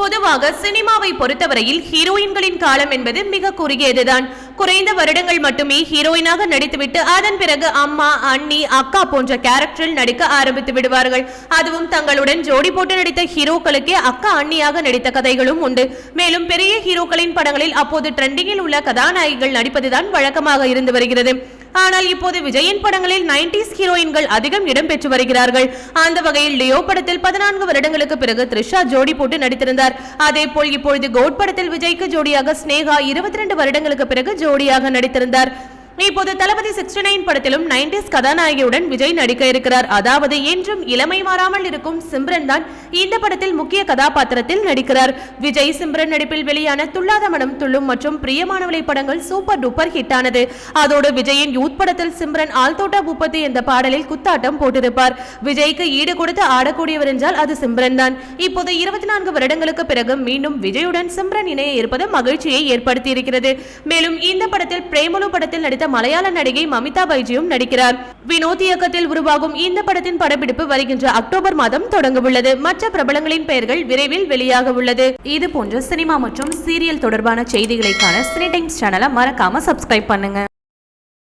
பொதுவாக சினிமாவை பொறுத்தவரையில் ஹீரோயின்களின் காலம் என்பது மிக குறுகியதுதான். குறைந்த வருடங்கள் மட்டுமே ஹீரோயினாக நடித்துவிட்டு அதன் பிறகு அம்மா அண்ணி அக்கா போன்ற கேரக்டரில் நடிக்க ஆரம்பித்து விடுவார்கள். அதுவும் தங்களுடன் ஜோடி போட்டு நடித்த ஹீரோக்களுக்கே அக்கா அண்ணியாக நடித்த கதைகளும் உண்டு. மேலும் பெரிய ஹீரோக்களின் படங்களில் அப்போது ட்ரெண்டிங்கில் உள்ள கதாநாயகிகள் நடிப்பதுதான் வழக்கமாக இருந்து வருகிறது. ஆனால் இப்போது விஜயின் படங்களில் 90s ஹீரோயின்கள் அதிகம் இடம்பெற்று வருகிறார்கள். அந்த வகையில் லியோ படத்தில் பதினான்கு வருடங்களுக்கு பிறகு த்ரிஷா ஜோடி போட்டு நடித்திருந்தார். அதே போல் இப்பொழுது கோட் படத்தில் விஜய்க்கு ஜோடியாக ஸ்னேகா இருபத்தி ரெண்டு வருடங்களுக்கு பிறகு ஜோடியாக நடித்திருந்தார். இப்போது தளபதி சிக்ஸ்டி நைன் படத்திலும் நைன்டிஸ் கதாநாயகியுடன் விஜய் நடிக்க இருக்கிறார். அதாவது என்றும் இளமை மாறாமல் இருக்கும் சிம்ரன் தான் இந்த படத்தில் முக்கிய கதாபாத்திரத்தில் நடிக்கிறார். விஜய் சிம்ரன் நடிப்பில் வெளியான துள்ளாத மனம் துள்ளும் மற்றும் பிரியமானவளை படங்கள் சூப்பர் டூப்பர் ஹிட் ஆனது. அதோடு விஜயின் யூத் படத்தில் சிம்ரன் ஆல்தோட்டா பூப்பத்தி என்ற பாடலில் குத்தாட்டம் போட்டிருப்பார். விஜய்க்கு ஈடு கொடுத்து ஆடக்கூடியவர் என்றால் அது சிம்ரன் தான். இப்போது இருபத்தி நான்கு வருடங்களுக்கு பிறகு மீண்டும் விஜயுடன் சிம்ரன் இணைய இருப்பது மகிழ்ச்சியை ஏற்படுத்தி இருக்கிறது மேலும் இந்த படத்தில் பிரேமலு படத்தில் நடித்த மலையாள நடிகை மமிதா பைஜியும் நடிக்கிறார். வினோத் இயக்கத்தில் உருவாகும் இந்த படத்தின் படப்பிடிப்பு வருகின்ற அக்டோபர் மாதம் தொடங்க உள்ளது மற்ற பிரபலங்களின் பெயர்கள் விரைவில் வெளியாக உள்ளது இது போன்ற சினிமா மற்றும் சீரியல் தொடர்பான செய்திகளைக்கான சினி டைம்ஸ் சேனலை மறக்காம சப்ஸ்கிரைப் பண்ணுங்க.